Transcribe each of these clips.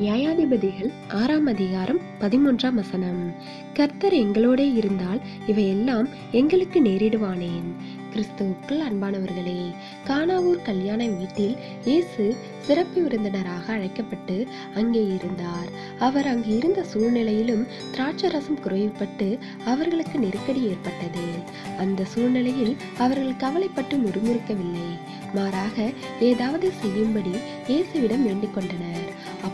நியாயாதிபதிகள் ஆறாம் அதிகாரம் பதிமூன்றாம் வசனம். கர்த்தர் எங்களோடே இருந்தால் இவையெல்லாம் எங்களுக்கு நேரிடுவானேன் கிறிஸ்துவுக்குள் அன்பானவர்களே கானாவூர் கல்யாண வீட்டில் இயேசு சிறப்பு விருந்தினராக அழைக்கப்பட்டு அங்கே இருந்தார். அவர் அங்கு இருந்த சூழ்நிலையிலும் திராட்சரசம் குறைவுபட்டு அவர்களுக்கு நெருக்கடி ஏற்பட்டது. அந்த சூழ்நிலையில் அவர்கள் கவலைப்பட்டு முறுமுறுக்கவில்லை. மாறாக ஏதாவது செய்யும்படி இயேசுவிடம் வேண்டிக் கொண்டனர்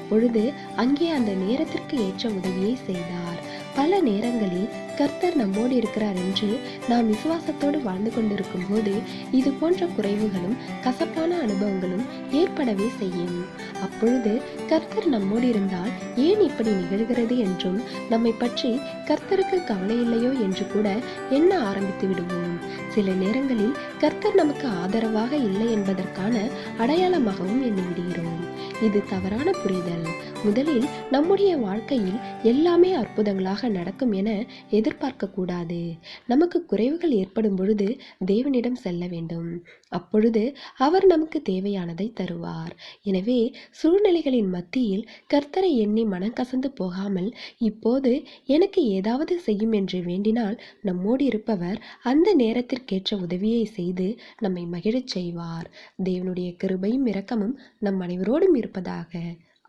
அப்பொழுது அங்கே அந்த நேரத்திற்கு ஏற்ற உதவியை செய்தார். பல நேரங்களில் கர்த்தர் நம்மோடு இருக்கிறார் என்று நாம் விசுவாசத்தோடு வாழ்ந்து கொண்டிருக்கும் போது இது போன்ற குறைவுகளும் கசப்பான அனுபவங்களும் ஏற்படவே செய்யும். அப்பொழுது கர்த்தர் நம்மோடு இருந்தால் ஏன் இப்படி நிகழ்கிறது என்றும் நம்மை பற்றி கர்த்தருக்கு கவலை இல்லையோ என்று கூட எண்ண ஆரம்பித்து விடுவோம். சில நேரங்களில் கர்த்தர் நமக்கு ஆதரவாக இல்லை என்பதற்கான அடையாளமாகவும் எண்ணிவிடுகிறோம் இது தவறான புரிதல். முதலில் நம்முடைய வாழ்க்கையில் எல்லாமே அற்புதங்களாக நடக்கும் என எதிர்பார்க்க எதிர்பார்க்கக்கூடாது. நமக்கு குறைவுகள் ஏற்படும் பொழுது தேவனிடம் செல்ல வேண்டும். அப்பொழுது அவர் நமக்கு தேவையானதை தருவார். எனவே சூழ்நிலைகளின் மத்தியில் கர்த்தரை எண்ணி மனம் கசந்து போகாமல் இப்போது எனக்கு ஏதாவது செய்யும் என்று வேண்டினால் நம்மோடு இருப்பவர் அந்த நேரத்திற்கேற்ற உதவியை செய்து நம்மை மகிழச் செய்வார். தேவனுடைய கிருபையும் இரக்கமும் நம் அனைவரோடும் இருப்பதாக.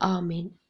ஆமேன்.